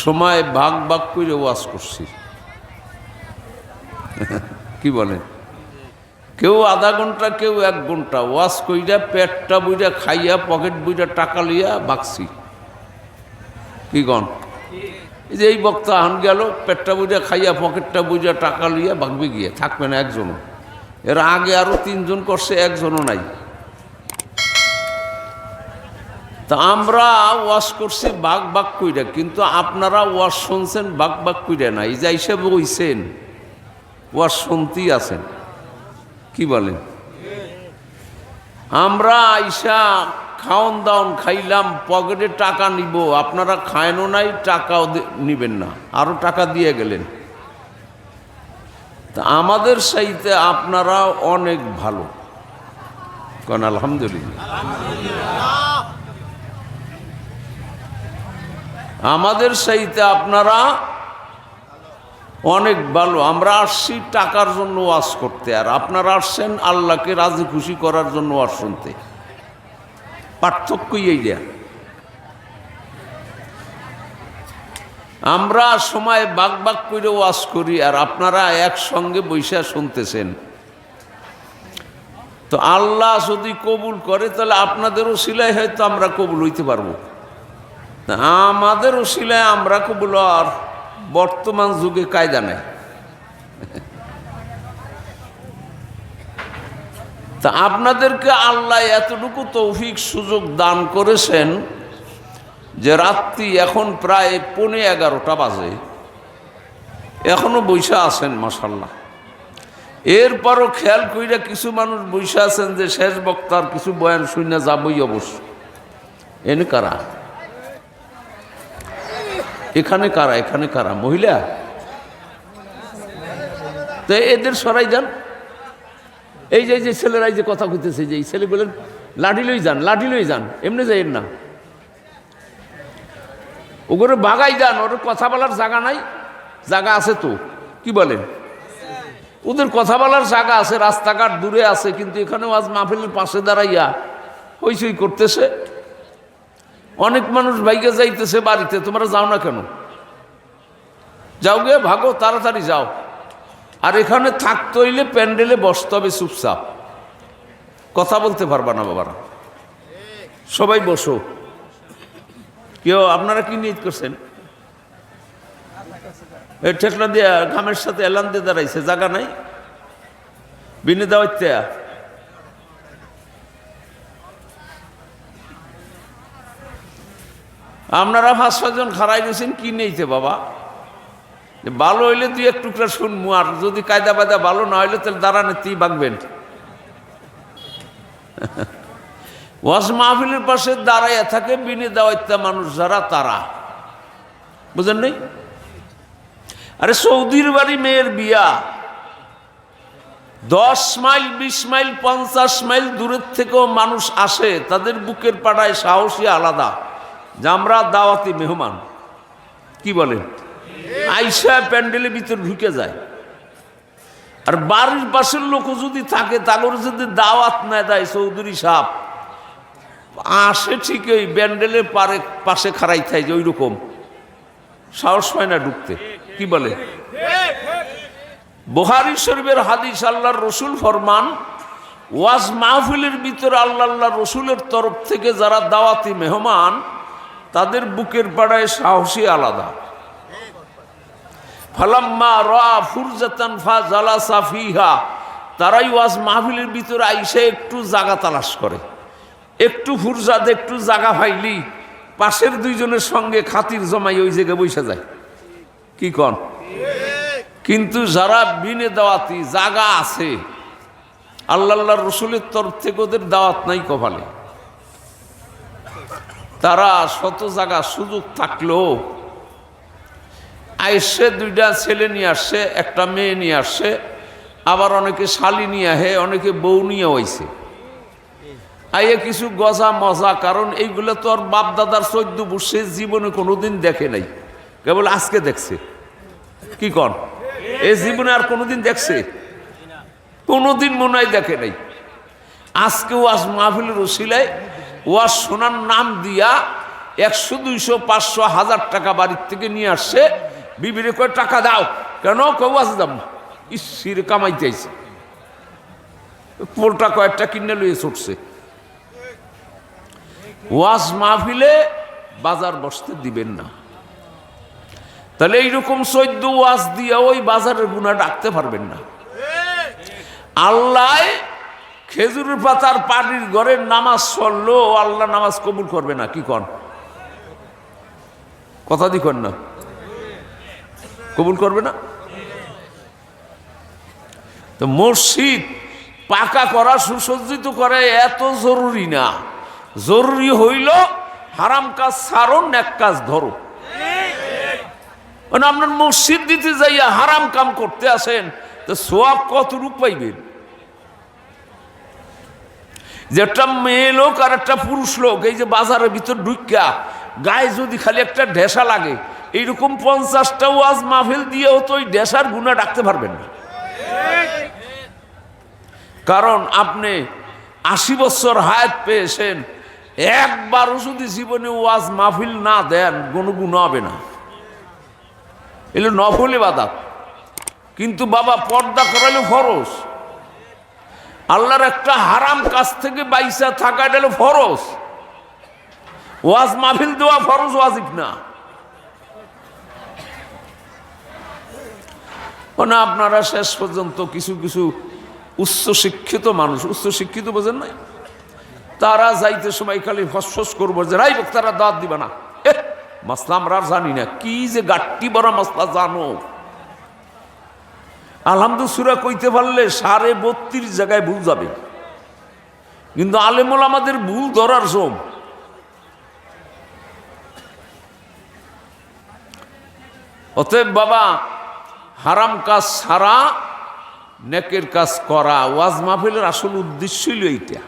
সময় ভাগ ভাগ করে ওয়াজ করছি। কি বলে? কেউ আধা ঘণ্টা, কেউ এক ঘণ্টা। ওয়াশ কইরা পেটটা বুইরা খাইয়া, পকেট বুইরা টাকা লইয়া বাকছি কি গন এই যে এই বক্তা আন গেল, পেটটা বুঝা খাইয়া, পকেটটা বুঝা টাকা লইয়া বাগবে গিয়ে। থাকবে না একজনও। এর আগে আরও তিনজন করছে, একজনও নাই। তা আমরা ওয়াশ করছি বাঘ বাঘ কইরা, কিন্তু আপনারা ওয়াশ শুনছেন বাঘ বাঘ কইরা না। এই যে হিসেবে হইছেন ওয়াশ শুনতেই আছেন। কি বলেন? আমরা আইসা খাওন দাওন খাইলাম, পকেটে টাকা নিব, আপনারা খায়নও নাই, টাকাও নিবেন না আরও টাকা দিয়ে গেলেন। তা আমাদের সাইতে আপনারা অনেক ভালো। কারণ আলহামদুলিল্লাহ। আমাদের সাইতে আপনারা অনেক ভালো। আমরা আসছি টাকার জন্য ওয়াজ করতে। আর আপনারা আসছেন আল্লাহকে রাজি খুশি করার জন্য ওয়াজ শুনতে। পার্থক্যই এই দেয়া আমরা সময় বাগ বাগ করে ওয়াজ করি আর আপনারা একসঙ্গে বৈশা শুনতেছেন। তো আল্লাহ যদি কবুল করে, তাহলে আপনাদেরও সিলাই হয়তো আমরা কবুল হইতে পারব। তা আমাদেরও সিলাই আমরা কবুল আর বর্তমান যুগে কায়দা নাই। তা আপনাদেরকে আল্লাহ এতটুকু তৌফিক সুযোগ দান করেছেন যে রাত্রি এখন প্রায় পৌনে এগারোটা বাজে। এখনও বৈশা আছেন মাসাল্লাহ এরপরও খেয়াল কইরা কিছু মানুষ বৈশা আছেন যে শেষ বক্তার কিছু বয়ান শূন্য যাবই অবশ্য। এনে কারা? এখানে কারা এখানে কারা? মহিলা? তো এদের সরাই যান। এই যে যে ছেলেরাই যে কথা কইতেছে, যে এই ছেলে বলেন, লাঠি লই যান, লাঠি লই যান, এমনি যাইয়েন না। ওগুলো বাগাই যান ওর কথা বলার জায়গা নাই জায়গা আছে তো, কি বলেন? ওদের কথা বলার জায়গা আছে, রাস্তাঘাট দূরে আছে, কিন্তু এখানেও আজ মাহফিলের পাশে দাঁড়াইয়া হইচই করতেছে। অনেক মানুষ বাইকে যাইতেছে বাড়িতে, তোমরা যাও না কেন? যাও গে ভাগো, তাড়াতাড়ি যাও। আর এখানে থাকতে হইলে প্যান্ডেলে বসতে হবে চুপচাপ। কথা বলতে পারবা না বাবারা। সবাই বসো। কেউ আপনারা কি নিয়ত করছেন? এই ঠেকলা দিয়া ঘামের সাথে এলান দিয়ে দাঁড়াইছে জায়গা নাই। বিনে দেওয়াইতে আপনারা পাঁচ ছজন খারাই দিয়েছেন, কি নেইতে বাবা? ভালো হইলে দুই এক টুকরা শুনব আর যদি কায়দা বায়দা ভালো না হইলে তাহলে দাঁড়ানে তুই বাগবেন ওয়াজ মাহফিলের পাশে দাঁড়াইয়া থাকে, বিনে দেওয়াইতে মানুষ যারা, তারা। বুঝেন নেই? আরে সৌদির বাড়ি মেয়ের বিয়া। দশ মাইল, বিশ মাইল, পঞ্চাশ মাইল দূরের থেকেও মানুষ আসে, তাদের বুকের পাড়ায় সাহসী আলাদা। যে আমরা দাওয়াতি মেহমান। কি বলেন? আইসা প্যান্ডেলের ভিতর ঢুকে যায়। আর বাড়ির পাশের লোক যদি থাকে তাদের যদি দাওয়াত না দেয়, চৌধুরী সাপ আসে ঠিকই প্যান্ডেলের পারে পাশে খাড়াই থাই যে ওই রকম সাহস হয় না ঢুকতে। কি বলে? বোহারি শরীফের হাদিস আল্লাহর রসুল ফরমান, ওয়াজ মাহফিলের ভিতরে আল্লাহ রসুলের তরফ থেকে যারা দাওয়াতি মেহমান তাদের বুকের পাড়ায় সাহসী আলাদা। ফালাম্মা রা ফুরজাতান ফা ফিহা। তারাই ওয়াজ মাহফিলের ভিতরে আইসে একটু জাগা তালাশ করে। একটু ফুরজাদ একটু জাগা ফাইলি পাশের দুইজনের সঙ্গে খাতির জমাই ওই জায়গায় বসে যায়। কি কন? কিন্তু যারা বিনে দাওয়াতি, জাগা আছে, আল্লাহ রসুলের তরফ থেকে ওদের দাওয়াত নাই কপালে। তারা শত জায়গা সুযোগ থাকলেও আইসে দুইটা ছেলে নিয়ে আসছে একটা মেয়ে নিয়ে আসছে আবার অনেকে শালি নিয়ে আহে, অনেকে বউ নিয়ে হয়েছে আইয়ে কিছু গজা মজা, কারণ এইগুলো তো আর বাপ দাদার চোদ্দ বসে জীবনে কোনোদিন দেখে নাই। কেবল আজকে দেখছে। কি কন? এ জীবনে আর কোনোদিন দেখছে? কোনোদিন মনে হয় দেখে নাই। আজকেও আজ মাহফিলের ওসিলায় ওয়াজ শোনার নাম দিয়া একশো, দুইশো, পাঁচশো, হাজার টাকা বাড়ির থেকে নিয়ে আসছে। বিবিরে করে টাকা দাও। কেন? কেউ আছে দাম ইসির কামাইতে আইছে। পোলটা কয়েকটা কিনে লইয়ে ছুটছে। ওয়াজ মাহফিলে বাজার বসতে দিবেন না। তাহলে এইরকম চৈদ্য ওয়াজ দিয়ে ওই বাজারের গুণা ডাকতে পারবেন না। আল্লাহ খেজুরের পাতার পানির ঘরের নামাজ চলল আল্লাহ নামাজ কবুল করবে না, কি কন? কথা দি কন না। কবুল করবে না? তো মসজিদ পাকা করা, সুসজ্জিত করা এত জরুরি না। জরুরি হইল হারাম কাজ ছাড়ো, ন্যাক কাজ ধরো। মানে আপনার মসজিদ দিতে যাইয়া হারাম কাম করতে আসেন, তো সোয়াব কত রূপ পাইবেন? যে একটা মেয়ে লোক আর একটা পুরুষ লোক, এই যে বাজারের ভিতর ঢুকা গায়ে যদি খালি একটা ঢেসা লাগে, এইরকম পঞ্চাশটা ওয়াজ মাহফিল দিয়েও তো ওই ঢেসার গুণা ডাকতে পারবেন না। কারণ আপনি আশি বছর হায়াত পেয়েছেন, একবারও যদি জীবনে ওয়াজ মাহফিল না দেন, কোনো গুণ হবে না। এগুলো নফলে বাদাত কিন্তু বাবা, পর্দা করালে ফরজ। আল্লাহর একটা হারাম কাজ থেকে বাইসা থাকা হলো ফরজ। ওয়াজ মাহফিল দেওয়া ফরজ, ওয়াজিব না। না আপনারা শেষ পর্যন্ত কিছু কিছু উচ্চ শিক্ষিত মানুষ, উচ্চ শিক্ষিত বোঝেন নাই? তারা যাইতে সময় খালি ফসফস করব যে রাই তারা দাঁত দিবে না। মাসলা আমরা জানি না। কি যে গাট্টি বড় মাসলা জানো। আলহামদুসুরা কইতে পারলে সাড়ে বত্রিশ জায়গায় ভুল যাবে। কিন্তু আলেমল আমাদের ভুল ধরার সোম অতএব বাবা, হারাম কাজ সারা নেকের কাজ করা, ওয়াজ মাহফিলের আসল উদ্দেশ্যই এইটা।